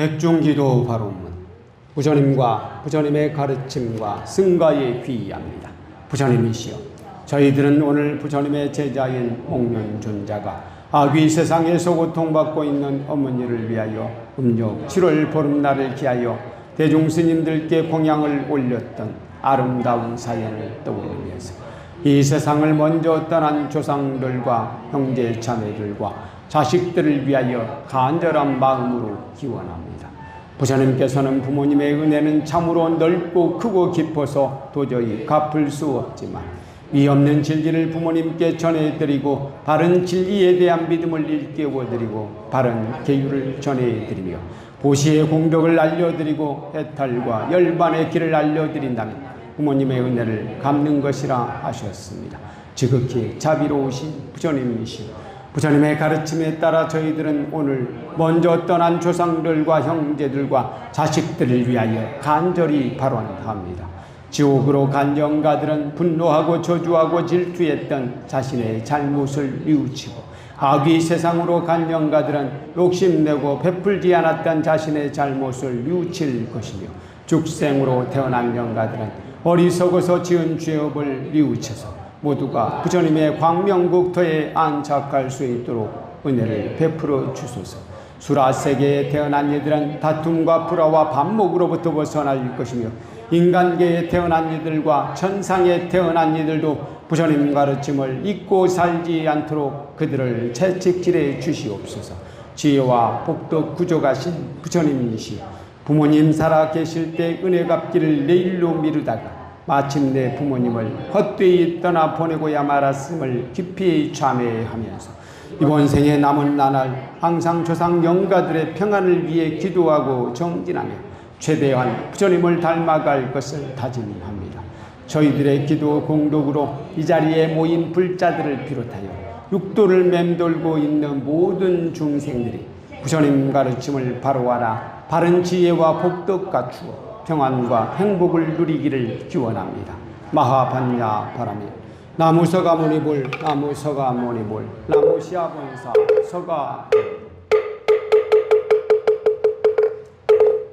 백중기도 바로문 부처님과 부처님의 가르침과 승가에 귀의합니다. 부처님이시여 저희들은 오늘 부처님의 제자인 옥면존자가 아귀 세상에서 고통받고 있는 어머니를 위하여 음력 7월 보름날을 기하여 대중스님들께 공양을 올렸던 아름다운 사연을 떠올리면서 이 세상을 먼저 떠난 조상들과 형제 자매들과 자식들을 위하여 간절한 마음으로 기원합니다. 부처님께서는 부모님의 은혜는 참으로 넓고 크고 깊어서 도저히 갚을 수 없지만 위 없는 진리를 부모님께 전해드리고 바른 진리에 대한 믿음을 일깨워드리고 바른 계율을 전해드리며 보시의 공덕을 알려드리고 해탈과 열반의 길을 알려드린다면 부모님의 은혜를 갚는 것이라 하셨습니다. 지극히 자비로우신 부처님이시오. 부처님의 가르침에 따라 저희들은 오늘 먼저 떠난 조상들과 형제들과 자식들을 위하여 간절히 발언합니다. 지옥으로 간 영가들은 분노하고 저주하고 질투했던 자신의 잘못을 뉘우치고 악의 세상으로 간 영가들은 욕심내고 베풀지 않았던 자신의 잘못을 뉘우칠 것이며 죽생으로 태어난 영가들은 어리석어서 지은 죄업을 뉘우쳐서 모두가 부처님의 광명국토에 안착할 수 있도록 은혜를 베풀어 주소서. 수라세계에 태어난 이들은 다툼과 불화와 반목으로부터 벗어날 것이며 인간계에 태어난 이들과 천상에 태어난 이들도 부처님 가르침을 잊고 살지 않도록 그들을 채찍질해 주시옵소서. 지혜와 복덕 구조가신 부처님이시여 부모님 살아 계실 때 은혜 갚기를 내일로 미루다가 마침 내 부모님을 헛되이 떠나 보내고야 말았음을 깊이 참회하면서 이번 생에 남은 나날 항상 조상 영가들의 평안을 위해 기도하고 정진하며 최대한 부처님을 닮아갈 것을 다짐합니다. 저희들의 기도 공덕으로 이 자리에 모인 불자들을 비롯하여 육도를 맴돌고 있는 모든 중생들이 부처님 가르침을 바로하라 바른 지혜와 복덕 갖추어 평안과 행복을 누리기를 기원합니다. 마하반야 바라미 나무 서가 모니볼 나무 서가 모니볼 나무 시아본사 서가